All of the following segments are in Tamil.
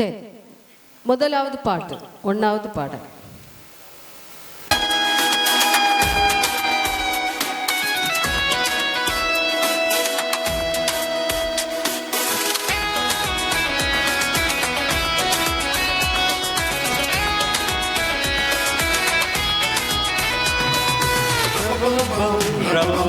சரி முதலாவது பாட்டு ஒன்றாவது பாடல். சிலுவையினாலே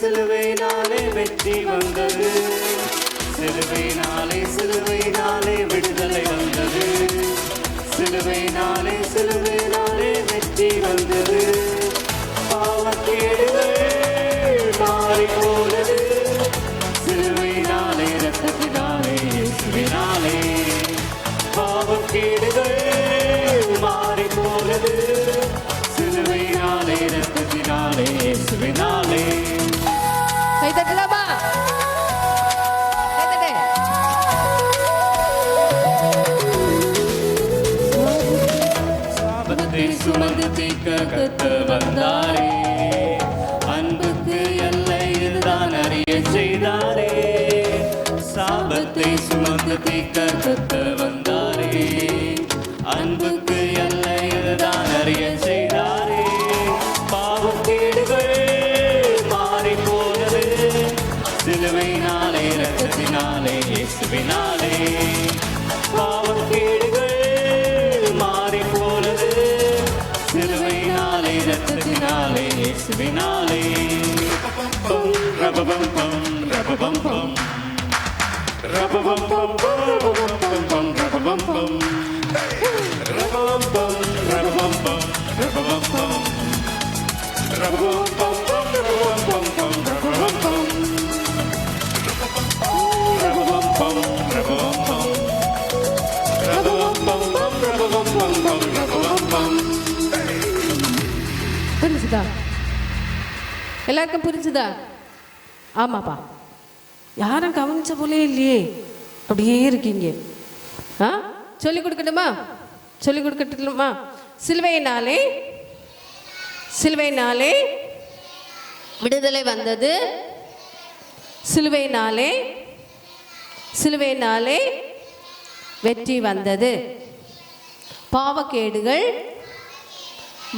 சிலுவை நாளே வெற்றி வந்தது. சிலுவையினாலே சிலுவையினாலே விடுதலை வந்தது சுமந்து தீர்க்க கத்து வந்தாரே. அன்புக்கு எல்லை இதுதான் அறிய செய்தாரே. சாபத்தை சுமந்து தீர்க்க கத்து வந்தாரே. அன்புக்கு எல்லை இதுதான் அறிய செய்தாரே. பாவக்கேடுகள் மாறி போனது. சிலுவையினாலே ரத்தத்தினாலே இயேசுவினாலே. பாவக்கேடுகள் ரத்தத்தினாலே இயேசுவினாலே விளக்கம் புரிஞ்சுதா? ஆமாப்பா. யாரும் கவனிச்ச போலே இல்லையே. அப்படியே இருக்கீங்க. ஆ? சொல்லி கொடுக்கட்டுமா? சொல்லி கொடுக்கட்டுமா? சிலுவையினாலே சிலுவையினாலே விடுதலை வந்தது. சிலுவையினாலே சிலுவையினாலே வெற்றி வந்தது. பாவக்கேடுகள்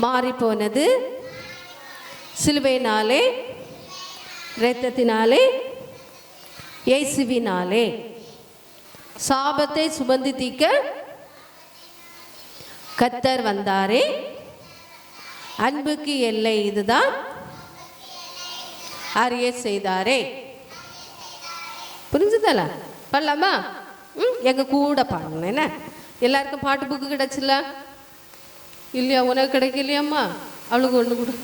மாறிப்போனது. சிலுவையினாலே இரத்தத்தினாலே இயேசுவினாலே. சாபத்தை சுமந்து தீக்க கத்தர் வந்தாரே. அன்புக்கு எல்லை இதுதான். அறிய செய்தாரே. புரிஞ்சுதல? பண்ணலாமா? ம் எங்கள் கூட பாடணும் என்ன? எல்லாருக்கும் பாட்டு புக்கு கிடைச்சில்ல இல்லையா? உனக்கு கிடைக்கலையாம்மா? அவளுக்கு ஒன்று கொடு.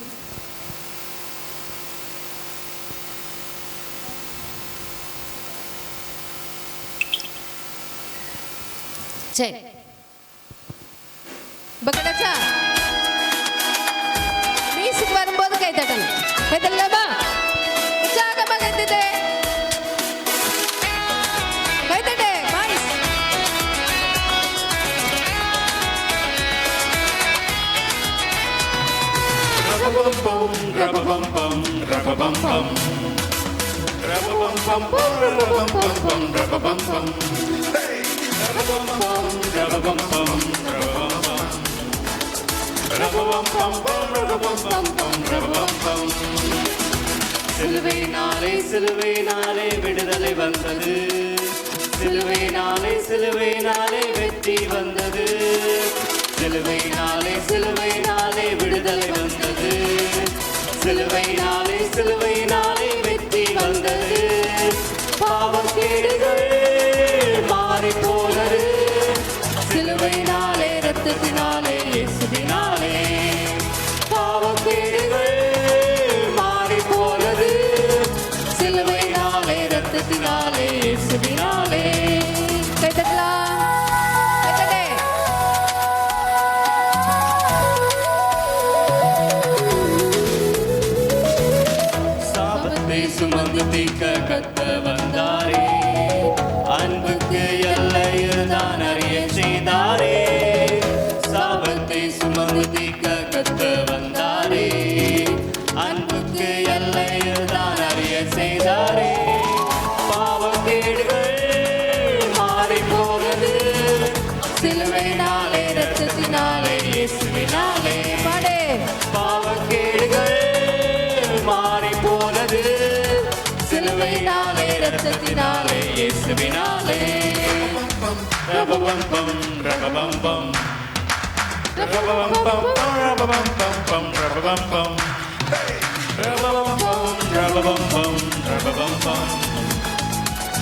சரி இப்போ கிடைச்சா மியூசிக் வரும்போது கை தட்டணும் கை தட்டலாமா உற்சாகமாக கை தட்டு கை தட்டு வாய்ஸ் ரபபம் பம் ரபபம் பம் ரபபம் பம் ரபபம் பம் பம் ரபபம் பம் பம் ரபபம் பம் ரபபம் பம் ரபபம் பம் ரபபம் பம் ரபபம் பம் பம் ரபபம் பம் பம் ரபபம் பம் சிலுவையினாலே விடுதலை வந்தது. சிலுவை சிலுவையினாலே வெற்றி வந்தது. சிலுவையினாலே வந்தது வெற்றி வந்தது பாவக்கேடுகள் சுமந்து தீக்க கத்த வந்தாரே. அன்புக்கு எல்லை இருந்தான் அறிய செய்தாரே. சாபத்தை சுமந்து தீக்க கத்த வந்தாரே. அன்புக்கு எல்லை இருந்தான் அறிய செய்தாரே. பாவக்கேடுகள் மாறி போனது சிலுவையினாலே ரத்தத்தினாலே இயேசுவினாலே. பம் ரபபம் பம் ரபபம் பம்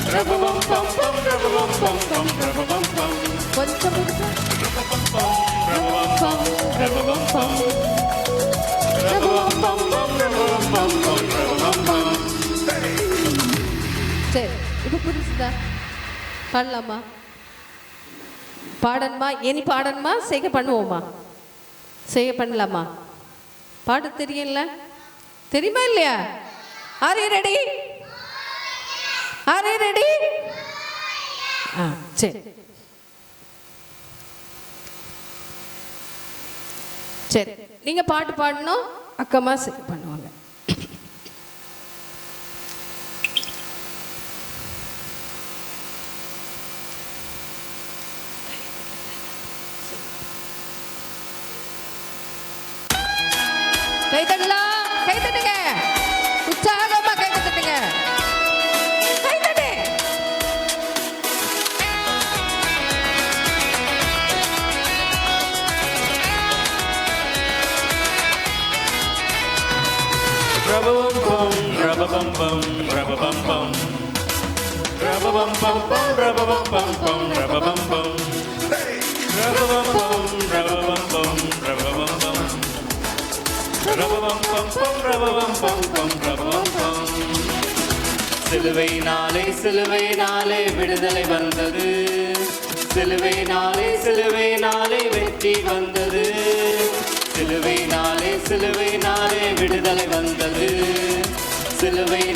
Rababam bum bum, rababam bum bum, rababam bum. கொஞ்சம் கொடுத்து. Rababam bum, சரி இப்போ புரிஞ்சுதா? பாடலாமா? பாடணுமா? இனி பாடணுமா? செய்ய பண்ணுவோமா? செய்ய பண்ணலாமா? பாட தெரியல தெரியுமா இல்லையா? ஆர் ரெடி ஆர் ரெடி ஆ சரி. சரி. நீங்கள் பாட்டு பாடணும் அக்கமாக செய்ய பண்ணுவோம். கை தட்டலாம் கை தட்டுங்க உற்சாகமா கை தட்டுங்க கை தட்டு ரபபம் பம் ரபபம் பம். ரபபம் பம் Rababam bum bum, rababam bum bum, rababam bum. ரபபம் பம் ரபபம் Rababam bum bum, rababam bum bum, சிலுவை bum. சிலுவை சிலுவையினாலே விடுதலை வந்தது. சிலுவை சிலுவையினாலே வெற்றி வந்தது. சிலுவையினாலே சிலுவையினாலே விடுதலை வந்தது. சிலுவை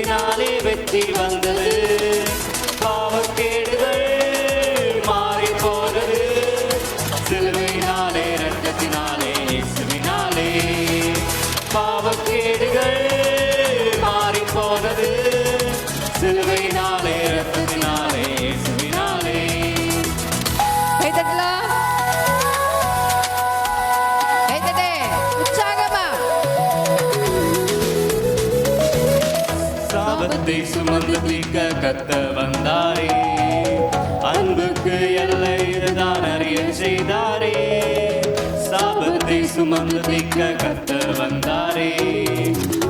நாளே வெற்றி வந்தது. பாவக்கே தீர்க்க கத்த வந்தாரே. அன்புக்கு எல்லை இதுதான் அறிய செய்தாரே. சாபத்தை சுமந்து தீர்க்க கத்த வந்தாரே.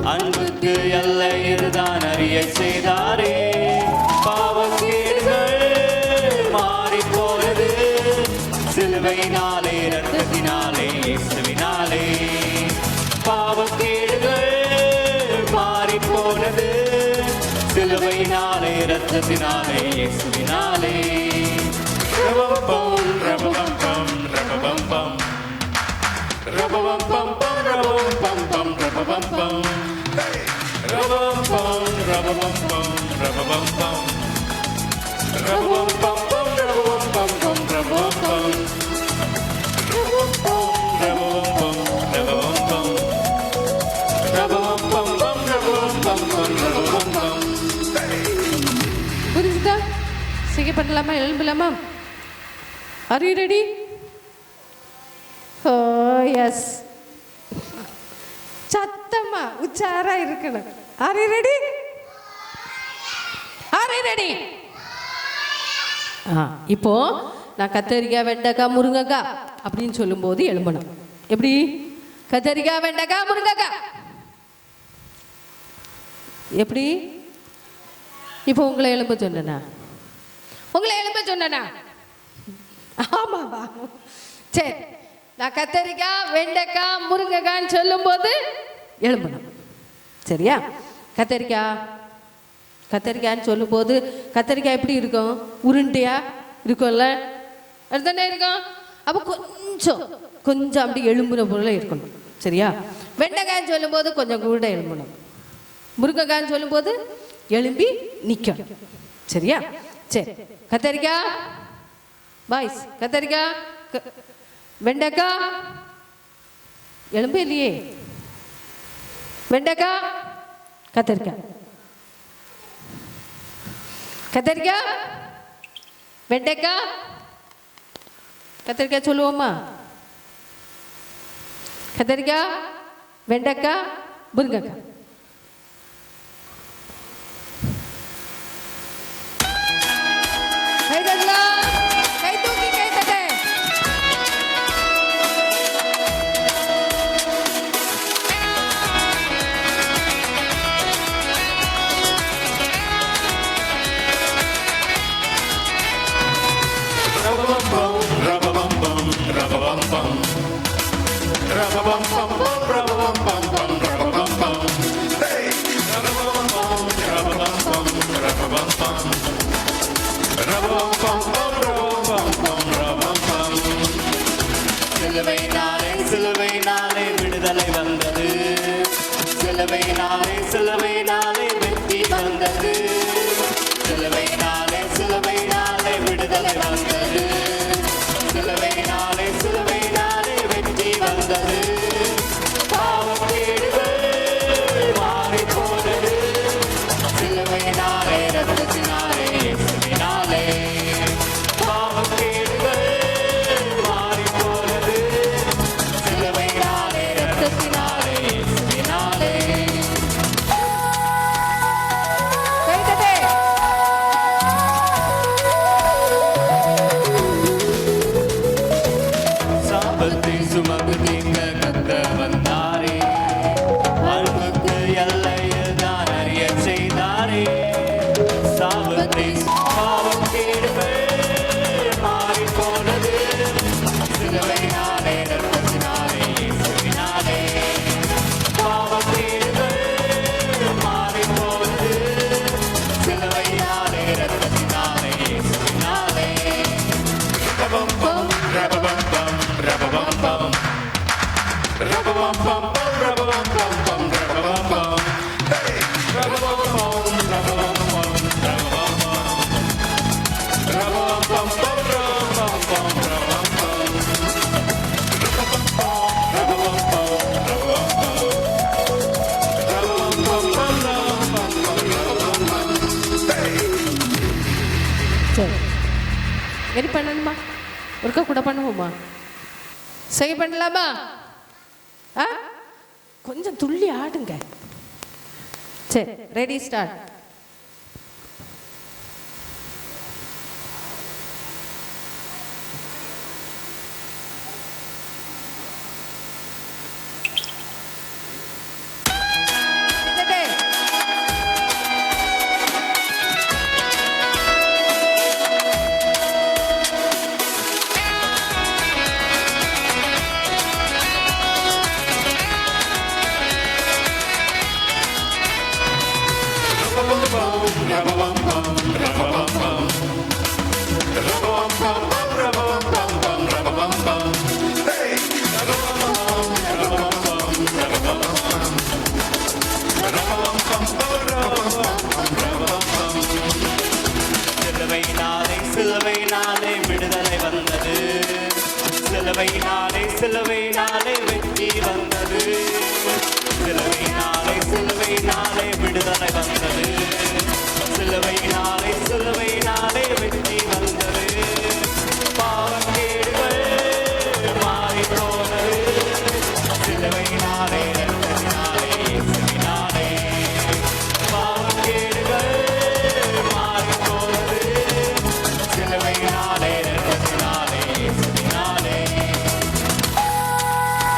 அன்புக்கு எல்லை இதுதான் அறிய செய்தாரே. நாமத்தினாலே இயேசுவே. செய்ய எழும்பலாமா are you ready oh yes சத்தமா உச்சாரா இருக்கணும். Are you ready are you ready ஆ இப்போ நான் கத்தரிக்காய் வெண்டைக்காய் முருங்கைக்காய் அப்படின்னு சொல்லும்போது எழும்பணும். எப்படி? கத்தரிக்காய் வெண்டைக்காய் முருங்கைக்காய். எப்படி? இப்போ உங்களை எழும்ப சொன்னனா உங்களை எழுப்ப சொன்னனா? ஆமாவா சரி நான் கத்தரிக்காய் வெண்டைக்காய் முருங்கைக்காய்ன்னு சொல்லும்போது எழும்பணும். சரியா? கத்தரிக்காய் கத்தரிக்காய்ன்னு சொல்லும்போது கத்தரிக்காய் எப்படி இருக்கும்? உருண்டையா இருக்கும்ல? அதுதானே இருக்கும்? அப்போ கொஞ்சம் கொஞ்சம் அப்படி எலும்புன பொருளாக இருக்கணும். சரியா? வெண்டைக்காய்ன்னு சொல்லும்போது கொஞ்சம் கூட எழும்பணும். முருங்கைக்காய்ன்னு சொல்லும்போது எலும்பி நிற்கணும் சரியா? சரி கத்தரிக்காய் பாய்ஸ் கத்தரிக்காய் க- வெண்டைக்காய் எலும்பு இல்லையே. வெண்டைக்காய் கத்தரிக்காய் கத்தரிக்காய் வெண்டைக்காய் கத்திரிக்காய் சொல்லுவோமா? கத்திரிக்காய் வெண்டைக்காய் முருங்கைக்காய் சிலுவை நாளே சிலுவை நாளே விடுதலை வந்தது சிலுவை நாளே சிலுவை நாளே வெற்றி வந்தது சிலுவை நாளே ஒருக்கா கூட பண்ணுவோமா? சரி பண்ணலாமா? ஆ? கொஞ்சம் துள்ளி ஆடுங்க. சரி ரெடி ஸ்டார்ட் சிலுவை நாளே வெற்றி வந்தது. சிலுவை நாளே விடுதலை வந்தது.